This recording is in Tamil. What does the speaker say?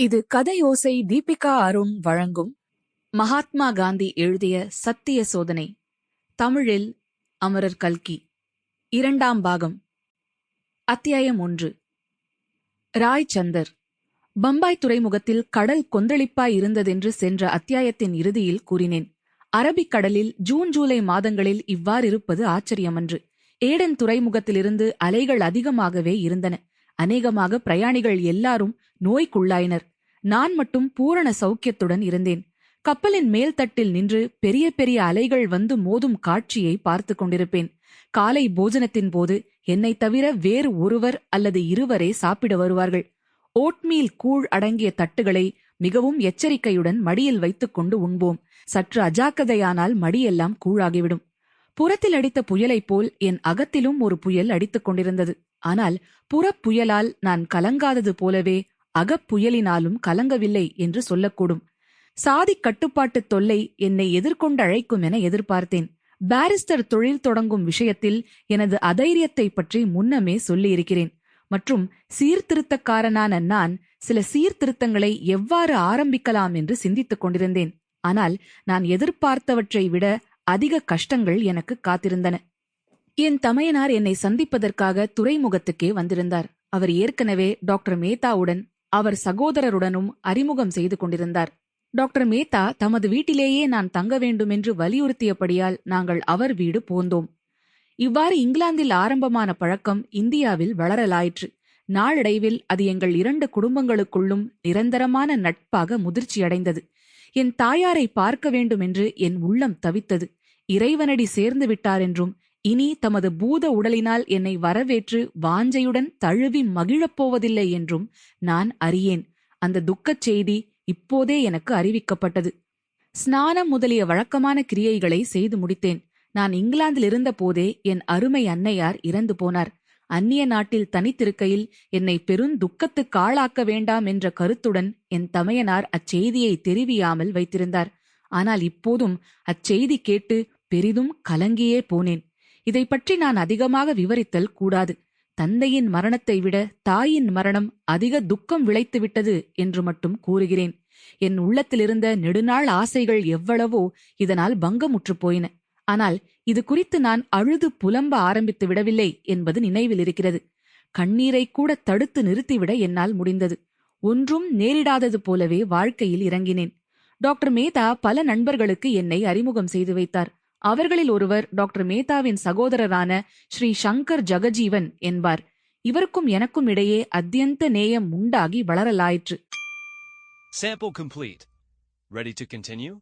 இது கதையோசை தீபிகா அருண் வழங்கும் மகாத்மா காந்தி எழுதிய சத்திய சோதனை. தமிழில் அமரர் கல்கி. இரண்டாம் பாகம். அத்தியாயம் ஒன்று. ராய் சந்தர் பம்பாய் துறைமுகத்தில் கடல் கொந்தளிப்பாய் இருந்ததென்று சென்ற அத்தியாயத்தின் இறுதியில் கூறினேன். அரபிக் கடலில் ஜூன் ஜூலை மாதங்களில் இவ்வாறிருப்பது ஆச்சரியமன்று. ஏடன் துறைமுகத்திலிருந்து அலைகள் அதிகமாகவே இருந்தன. அநேகமாக பிரயாணிகள் எல்லாரும் நோய்க்குள்ளாயினர். நான் மட்டும் பூரண சௌக்கியத்துடன் இருந்தேன். கப்பலின் மேல் தட்டில் நின்று பெரிய பெரிய அலைகள் வந்து மோதும் காட்சியை பார்த்து கொண்டிருப்பேன். காலை போஜனத்தின் போது என்னை தவிர வேறு ஒருவர் அல்லது இருவரே சாப்பிட வருவார்கள். ஓட்மீல் கூழ் அடங்கிய தட்டுகளை மிகவும் எச்சரிக்கையுடன் மடியில் வைத்துக் கொண்டு உண்போம். சற்று அஜாக்கிரதையானால் மடியெல்லாம் கூழாகிவிடும். புறத்தில் அடித்த புயலைப் போல் என் அகத்திலும் ஒரு புயல் அடித்துக் கொண்டிருந்தது. ஆனால் புறப்புயலால் நான் கலங்காதது போலவே அகப்புயலினாலும் கலங்கவில்லை என்று சொல்லக்கூடும். சாதி கட்டுப்பாட்டு தொல்லை என்னை எதிர்கொண்டு அழைக்கும் என எதிர்பார்த்தேன். பாரிஸ்டர் தொழில் தொடங்கும் விஷயத்தில் எனது அதைரியத்தை பற்றி முன்னமே சொல்லியிருக்கிறேன். மற்றும் சீர்திருத்தக்காரனான நான் சில சீர்திருத்தங்களை எவ்வாறு ஆரம்பிக்கலாம் என்று சிந்தித்துக் கொண்டிருந்தேன். ஆனால் நான் எதிர்பார்த்தவற்றை விட அதிக கஷ்டங்கள் எனக்கு காத்திருந்தன. என் தமையனார் என்னை சந்திப்பதற்காக துறைமுகத்துக்கே வந்திருந்தார். அவர் ஏற்கனவே டாக்டர் மேத்தாவுடன் அவர் சகோதரருடனும் அறிமுகம் செய்து கொண்டிருந்தார். டாக்டர் மேத்தா தமது வீட்டிலேயே நான் தங்க வேண்டுமென்று வலியுறுத்தியபடியால் நாங்கள் அவர் வீடு போந்தோம் இவ்வாறு இங்கிலாந்தில் ஆரம்பமான பழக்கம் இந்தியாவில் வளரலாயிற்று. நாளடைவில் அது எங்கள் இரண்டு குடும்பங்களுக்குள்ளும் நிரந்தரமான நட்பாக முதிர்ச்சியடைந்தது. என் தாயாரை பார்க்க வேண்டும் என்று என் உள்ளம் தவித்தது. இறைவனடி சேர்ந்து விட்டார் என்றும் இனி தமது பூத உடலினால் என்னை வரவேற்று வாஞ்சையுடன் தழுவி மகிழப் போவதில்லை என்றும் நான் அறியேன். அந்த துக்கச் செய்தி இப்போதே எனக்கு அறிவிக்கப்பட்டது. ஸ்நானம் முதலிய வழக்கமான கிரியைகளை செய்து முடித்தேன். நான் இங்கிலாந்தில் இருந்த போதே என் அருமை அன்னையார் இறந்து போனார். அந்நிய நாட்டில் தனித்திருக்கையில் என்னை பெருந்துக்கத்துக்கு ஆளாக்க வேண்டாம் என்ற கருத்துடன் என் தமையனார் அச்செய்தியை தெரிவியாமல் வைத்திருந்தார். ஆனால் இப்போதும் அச்செய்தி கேட்டு பெரிதும் கலங்கியே போனேன். இதை பற்றி நான் அதிகமாக விவரித்தல் கூடாது. தந்தையின் மரணத்தை விட தாயின் மரணம் அதிக துக்கம் விளைத்துவிட்டது என்று மட்டும் கூறுகிறேன். என் உள்ளத்திலிருந்த நெடுநாள் ஆசைகள் எவ்வளவோ இதனால் பங்கமுற்று போயின. ஆனால் இது குறித்து நான் அழுது புலம்ப ஆரம்பித்து விடவில்லை என்பது நினைவில் இருக்கிறது. கண்ணீரை கூட தடுத்து நிறுத்திவிட என்னால் முடிந்தது. ஒன்றும் நேரிடாதது போலவே வாழ்க்கையில் இறங்கினேன். டாக்டர் மேதா பல நண்பர்களுக்கு என்னை அறிமுகம் செய்து வைத்தார். அவர்களில் ஒருவர் டாக்டர் மேத்தாவின் சகோதரரான ஸ்ரீ சங்கர் ஜெகஜீவன் என்பார் இவருக்கும் எனக்கும் இடையே அத்தியந்த நேயம் உண்டாகி வளரலாயிற்று Sample complete. Ready to continue?